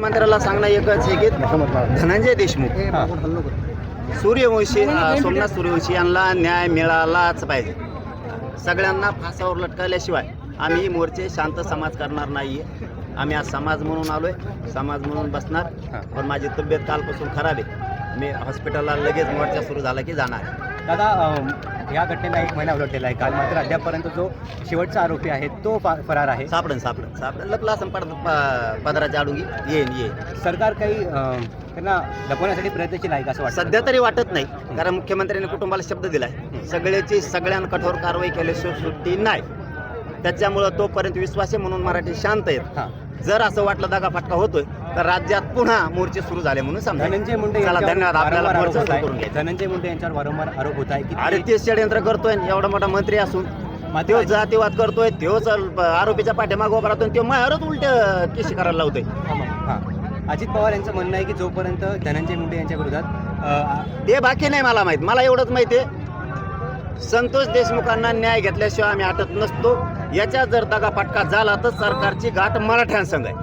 मुख्यमंत्र्याला सांगणं एकच आहे की धनंजय देशमुख. हा. सूर्यवंशी सोमनाथ सूर्यवंशी यांना न्याय मिळालाच पाहिजे. सगळ्यांना फासावर लटकवल्याशिवाय आम्ही मोर्चे शांत समाज करणार नाहीये. आम्ही आज समाज म्हणून आलोय समाज म्हणून बसणार. हा. पण माझी तब्येत कालपासून खराब आहे. मी हॉस्पिटलला लगेच मोर्चा सुरू झाला की जाणार. आहे. दादा या घटनेला एक महिना उलटलेला आहे. काल मात्र अद्यापपर्यंत जो शेवटचा आरोपी आहे तो फरार आहे. सापडन सापडन सापडन लपला असं पड प- पदराच्या आडुगी. येईन येईन सरकार काही त्यांना लपवण्यासाठी प्रयत्नशील आहे का असं वाटतं? सध्या तरी वाटत नाही. कारण मुख्यमंत्र्यांनी कुटुंबाला शब्द दिलाय. सगळ्याची सगळ्यांना कठोर कारवाई केल्याशिवाय सुट्टी नाही. त्याच्यामुळं तोपर्यंत विश्वास आहे म्हणून मराठी शांत आहेत. जर असं वाटलं दगा फटका होतोय. तर राज्यात पुन्हा मोर्चे सुरू झाले म्हणून समजा. धनंजय मुंडे चला यांच्यावर धन्यवाद. आपल्याला मोर्चा होत सुरू करून घ्यायचा. धनंजय मुंडे यांच्यावर वारंवार आरोप होत आहे. की अरे ते- षडयंत्र करतोय एवढा मोठा मंत्री असून. तो जातीवाद करतोय तोच आरोपीच्या पाठीमागं उभा राहतोय तो उलट केशी करायला लावतोय. अजित पवार यांचं म्हणणं आहे की जोपर्यंत धनंजय मुंडे यांच्या विरोधात ते बाकी नाही मला माहीत. मला एवढंच माहिती आहे. संतोष देशमुखांना न्याय घेतल्याशिवाय आम्ही हटत नसतो. याच्या जर दगा फटका झाला तर सरकारची गाठ मराठ्यांसंग आहे.